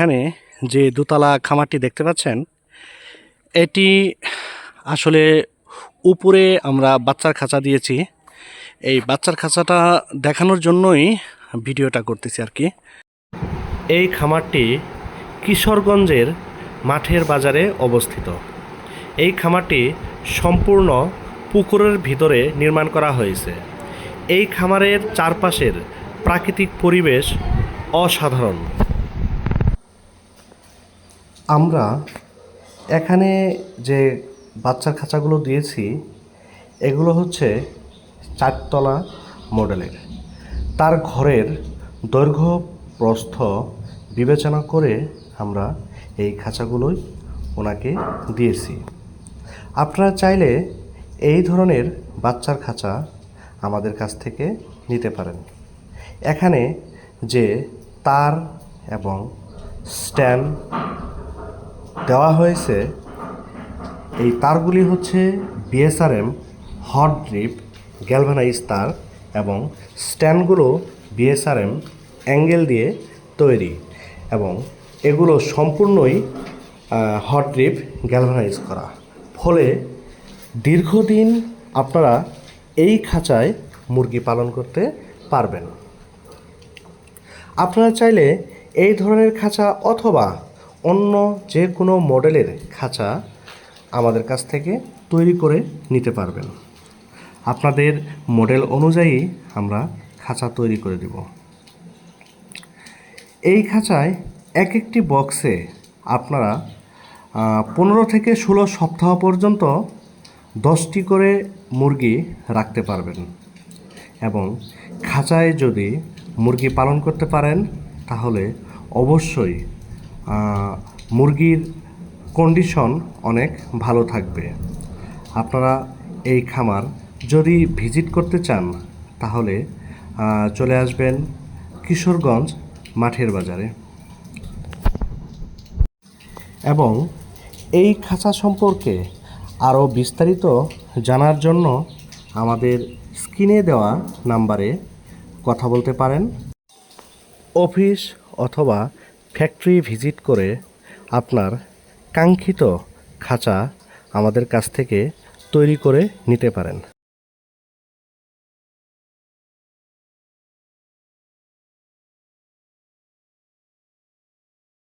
এখানে যে দোতলা খামারটি দেখতে পাচ্ছেন, এটি আসলে উপরে আমরা বাচ্চার খাঁচা দিয়েছি। এই বাচ্চার খাঁচাটা দেখানোর জন্যই ভিডিওটা করতেছি আর কি। এই খামারটি কিশোরগঞ্জের মাঠের বাজারে অবস্থিত। এই খামারটি সম্পূর্ণ পুকুরের ভিতরে নির্মাণ করা হয়েছে। এই খামারের চারপাশের প্রাকৃতিক পরিবেশ অসাধারণ। আমরা এখানে যে বাচ্চার খাঁচাগুলো দিয়েছি, এগুলো হচ্ছে চারতলা মডেলের। তার ঘরের দৈর্ঘ্য, প্রস্থ বিবেচনা করে আমরা এই খাঁচাগুলোই ওনাকে দিয়েছি। আপনারা চাইলে এই ধরনের বাচ্চার খাঁচা আমাদের কাছ থেকে নিতে পারেন। এখানে যে তার এবং স্ট্যান্ড দেওয়া হয়েছে, এই তারগুলি হচ্ছে বিএসআরএম, হট ড্রিপ গ্যালভানাইজ তার এবং স্ট্যান্ডগুলো বিএসআরএম অ্যাঙ্গেল দিয়ে তৈরি এবং এগুলো সম্পূর্ণই হট ড্রিপ গ্যালভানাইজ করা। ফলে দীর্ঘদিন আপনারা এই খাঁচায় মুরগি পালন করতে পারবেন। আপনারা চাইলে এই ধরনের খাঁচা অথবা অন্য যে কোনো মডেলের খাঁচা আমাদের কাছ থেকে তৈরি করে নিতে পারবেন। আপনাদের মডেল অনুযায়ী আমরা খাঁচা তৈরি করে দেব। এই খাঁচায় এক একটি বক্সে আপনারা পনেরো থেকে ষোলো সপ্তাহ পর্যন্ত দশটি করে মুরগি রাখতে পারবেন এবং খাঁচায় যদি মুরগি পালন করতে পারেন, তাহলে অবশ্যই মুরগির কন্ডিশন অনেক ভালো থাকবে। আপনারা এই খামার যদি ভিজিট করতে চান, তাহলে চলে আসবেন কিশোরগঞ্জ মাঠের বাজারে। এবং এই খাঁচা সম্পর্কে আরও বিস্তারিত জানার জন্য আমাদের স্ক্রিনে দেওয়া নাম্বারে কথা বলতে পারেন। অফিস অথবা ফ্যাক্টরি ভিজিট করে আপনার কাঙ্ক্ষিত খাঁচা আমাদের কাছ থেকে তৈরি করে নিতে পারেন।